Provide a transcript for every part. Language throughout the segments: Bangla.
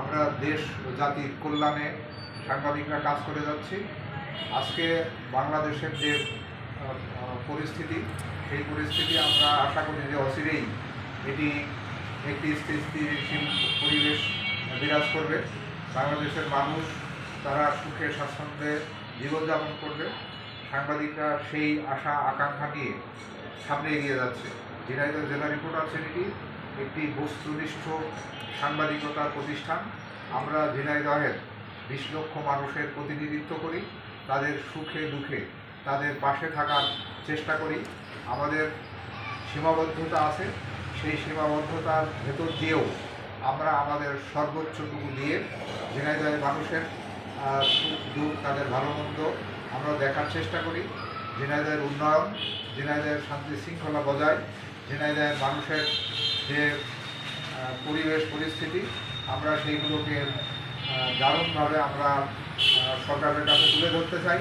আমরা দেশ ও জাতির কল্যাণে সাংবাদিকরা কাজ করে যাচ্ছি। আজকে বাংলাদেশের যে পরিস্থিতি, সেই পরিস্থিতি আমরা আশা করি যে অচিরেই এটি একটি স্থিতিশীল পরিবেশ বিরাজ করবে। বাংলাদেশের মানুষ তারা সুখে, স্বাচ্ছন্দ্যে জীবনযাপন করবে। সাংবাদিকরা সেই আশা, আকাঙ্ক্ষা নিয়ে সামনে এগিয়ে যাচ্ছে। ঝিনাইদহ জেলা রিপোর্টার শ্রেণীটি একটি বস্তুনিষ্ঠ সাংবাদিকতার প্রতিষ্ঠান। আমরা ঝিনাইদহের বিশ লক্ষ মানুষের প্রতিনিধিত্ব করি, তাদের সুখে দুঃখে, তাদের পাশে থাকার চেষ্টা করি। আমাদের সীমাবদ্ধতা আছে, সেই সীমাবদ্ধতার ভেতর দিয়েও আমরা আমাদের সর্বোচ্চটুকু দিয়ে ঝিনাইদহের মানুষের সুখ, দুঃখ, তাদের ভালো মন্দ আমরা দেখার চেষ্টা করি। ঝিনাইদহের উন্নয়ন, ঝিনাইদহের শান্তি শৃঙ্খলা বজায়, ঝিনাইদহের মানুষের যে পরিবেশ, পরিস্থিতি, আমরা সেইগুলোকে দারুণভাবে আমরা সরকারের কাছে তুলে ধরতে চাই।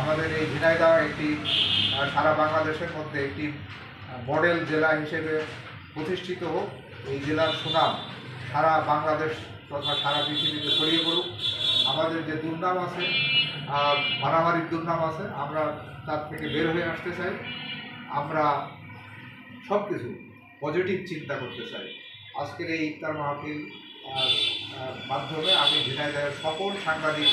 আমাদের এই ঝিনাইদহ একটি সারা বাংলাদেশের মধ্যে একটি মডেল জেলা হিসেবে প্রতিষ্ঠিত হোক। এই জেলার সুনাম সারা বাংলাদেশ তথা সারা পৃথিবীতে ছড়িয়ে পড়ুক। আমাদের যে দুর্নাম আছে মারামারির দুর্নাম আছে, আমরা তার থেকে বের হয়ে আসতে চাই। আমরা সব কিছু পজিটিভ চিন্তা করতে চাই। আজকের এই ইফতার মাহফিল মাধ্যমে আমি ঝিনাইদহের সকল সাংবাদিক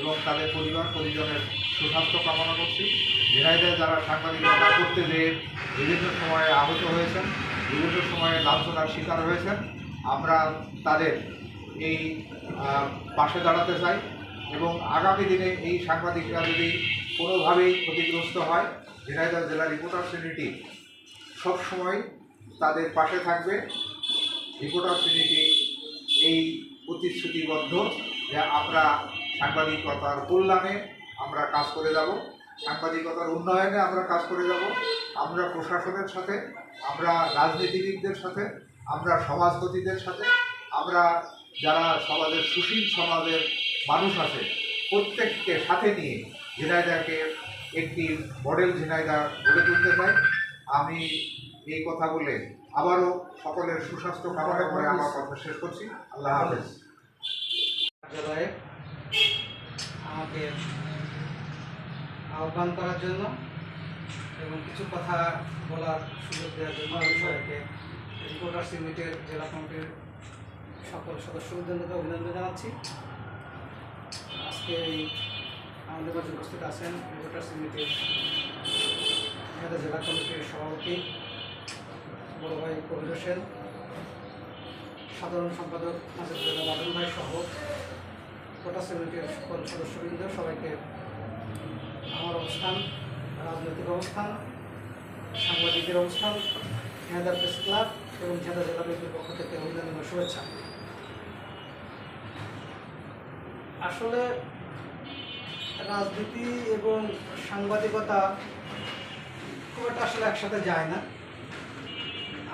এবং তাদের পরিবার, পরিজনের সুস্বাস্থ্য কামনা করছি। ঝিনাইদহে যারা সাংবাদিকতা করতে যেয়ে বিভিন্ন সময়ে আহত হয়েছেন, বিভিন্ন সময়ে লাঞ্ছনার শিকার হয়েছেন, আমরা তাদের এই পাশে দাঁড়াতে চাই এবং আগামী দিনে এই সাংবাদিকরা যদি কোনোভাবেই ক্ষতিগ্রস্ত হয় ঝিনাইদহ জেলা রিপোর্টার শ্রেণীটি সবসময় তাদের পাশে থাকবে। রিপোর্টার শ্রেণীটি এই প্রতিশ্রুতিবদ্ধ যে আমরা সাংবাদিকতার কল্যাণে আমরা কাজ করে যাব, সাংবাদিকতার উন্নয়নে আমরা কাজ করে যাব, আমরা প্রশাসনের সাথে, আমরা রাজনীতিবিদদের সাথে, আমরা সমাজপতিদের সাথে, আমরা যারা সমাজের সুশীল সমাজের মানুষ আছে, প্রত্যেককে সাথে নিয়ে ঝিনাইদাকে একটি মডেল ঝিনাইদা গড়ে তুলতে চাই। আমি এই কথা বলে আবারও সকলের সুস্বাস্থ্য কামনা করে আমার কথা শেষ করছি। আল্লাহ হাফেজ। কার্যালয়ে আমাকে আহ্বান করার জন্য এবং কিছু কথা বলার সুযোগ দেওয়ার জন্য আমি সবাইকে রিপোর্টার্স ইউনিটের জেলা কমিটির সকল সদস্যদের সদস্যবৃন্দকে অভিনন্দন জানাচ্ছি। আজকে এই আমাদের মাঝে উপস্থিত আছেন রিপোর্টার্স ইউনিটের জেলা কমিটির সভাপতি বড় ভাই কবির হোসেন সাধারণ সম্পাদক বাদল ভাই সহ কোটা সমিতির সকল সদস্যবৃন্দ, সবাইকে আমার অবস্থান, রাজনৈতিক অবস্থান, সাংবাদিকের অবস্থান ঝিনাইদহ প্রেস ক্লাব এবং ঝিনাইদহ জেলা বিএনপির পক্ষ থেকে অভিনন্দন শুভেচ্ছা। আসলে রাজনীতি এবং সাংবাদিকতা খুব একটা আসলে একসাথে যায় না।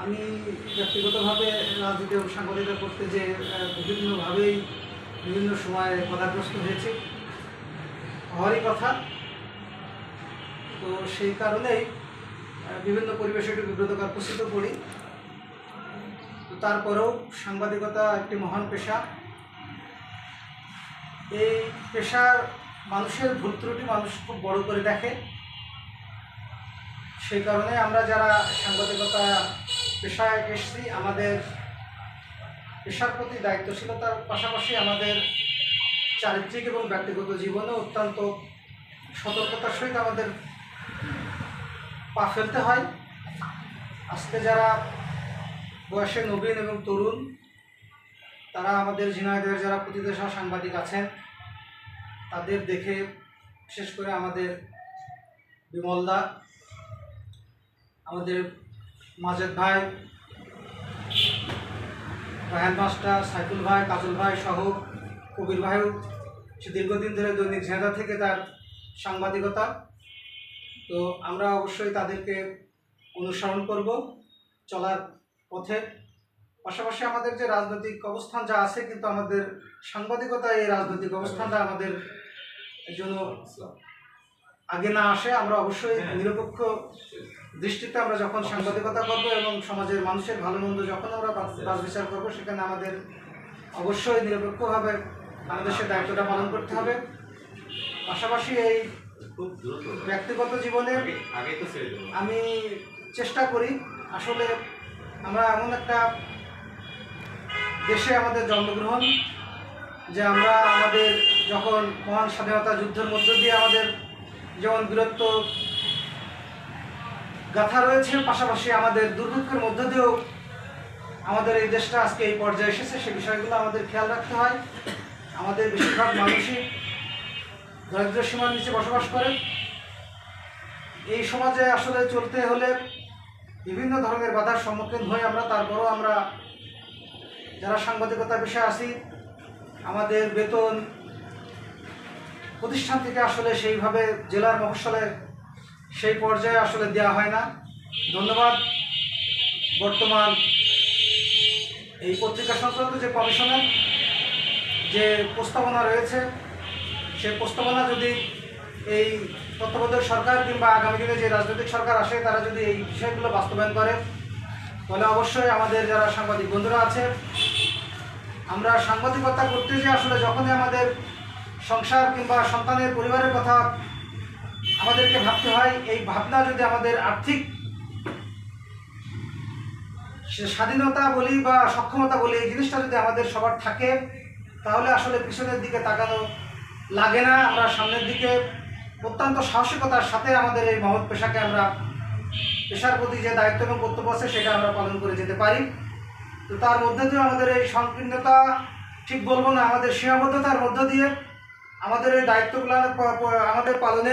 আমি ব্যক্তিগতভাবে রাজনীতি এবং সাংবাদিকতা করতে যে বিভিন্নভাবেই বিভিন্ন সময়ে বাধাগ্রস্ত হয়েছে। হওয়ারই কথা। তো সেই কারণেই বিভিন্ন পরিবেশে একটু বিব্রতকর পরিস্থিত পড়ি তো তারপরেও সাংবাদিকতা একটি মহান পেশা। এই পেশার মানুষের ভুল ত্রুটি মানুষ খুব বড় করে দেখে। সেই কারণে আমরা যারা সাংবাদিকতা পেশায় এসেছি, আমাদের পেশার প্রতি দায়িত্বশীলতার পাশাপাশি আমাদের চারিত্রিক এবং ব্যক্তিগত জীবনে অত্যন্ত সতর্কতার সহিত আমাদের পা ফেলতে হয়। আজকে যারা বয়সে নবীন এবং তরুণ, তারা আমাদের ঝিনাইদহের যারা প্রতিদেশা সাংবাদিক আছেন, তাদের দেখে বিশেষ করে আমাদের বিমলদা, আমাদের মাজেদ ভাই রায়হান মাস্টার সাইফুল ভাই কাজল ভাই সহ কবির ভাইও সে দীর্ঘদিন ধরে দৈনিক ঝেঁদা থেকে তার সাংবাদিকতা। তো আমরা অবশ্যই তাদেরকে অনুসরণ করব চলার পথে। পাশাপাশি আমাদের যে রাজনৈতিক অবস্থান যা আছে কিন্তু আমাদের সাংবাদিকতা এই রাজনৈতিক অবস্থানটা আমাদের জন্য আগে না আসে আমরা অবশ্যই নিরপেক্ষ দৃষ্টিতে আমরা যখন সাংবাদিকতা করব এবং সমাজের মানুষের ভালো মন্দ যখন আমরা বাছ বিচার করব সেখানে আমাদের অবশ্যই নিরপেক্ষভাবে আমাদের সে দায়িত্বটা পালন করতে হবে। পাশাপাশি এই ব্যক্তিগত জীবনে আমি চেষ্টা করি আসলে আমরা এমন একটা দেশে আমাদের জন্মগ্রহণ যে আমরা আমাদের যখন মহান স্বাধীনতা যুদ্ধের মধ্য দিয়ে আমাদের যেমন বীরত্ব গাথা রয়েছে, পাশাপাশি আমাদের দুর্ভিক্ষের মধ্য দিয়েও আমাদের এই দেশটা আজকে এই পর্যায়ে এসেছে। সে বিষয়গুলো আমাদের খেয়াল রাখতে হয়। আমাদের বেশিরভাগ মানুষই দরিদ্র সীমার নিচে বসবাস করে। এই সমাজে আসলে চলতে হলে বিভিন্ন ধরনের বাধার সম্মুখীন হয়ে আমরা। তারপরও আমরা যারা সাংবাদিকতা বিষয়ে আছি, আমাদের বেতন প্রতিষ্ঠান থেকে আসলে সেইভাবে জেলার মফস্বলে সেই পর্যায়ে আসলে দেওয়া হয় না। ধন্যবাদ। বর্তমান এই পত্রিকা সংক্রান্ত যে কমিশনের যে প্রস্তাবনা রয়েছে সেই প্রস্তাবনা যদি এই তত্ত্বাবধায়ক সরকার কিংবা আগামী দিনে যে রাজনৈতিক সরকার আসে, তারা যদি এই বিষয়গুলো বাস্তবায়ন করে, তাহলে অবশ্যই আমাদের যারা সাংবাদিক বন্ধুরা আছে, আমরা সাংবাদিকতা করতে যে আসলে যখনই আমাদের সংসার কিংবা সন্তানের পরিবারের কথা আমাদেরকে ভাবতে হয়, এই ভাবনা যদি আমাদের আর্থিক স্বাধীনতা বলি বা সক্ষমতা বলি, এই জিনিসটা যদি আমাদের সবার থাকে, তাহলে আসলে পিছনের দিকে তাকানো লাগে না। আমরা সামনের দিকে অত্যন্ত সাহসিকতার সাথে আমাদের এই মহৎ পেশাকে আমরা, পেশার প্রতি যে দায়িত্ব এবং কর্তব্য আছে, সেটা আমরা পালন করে যেতে পারি। তো তার মধ্যে দিয়ে আমাদের এই সংকীর্ণতা, ঠিক বলব না, আমাদের সীমাবদ্ধতার মধ্য দিয়ে আমাদের এই দায়িত্বগুলো, আমাদের পালনে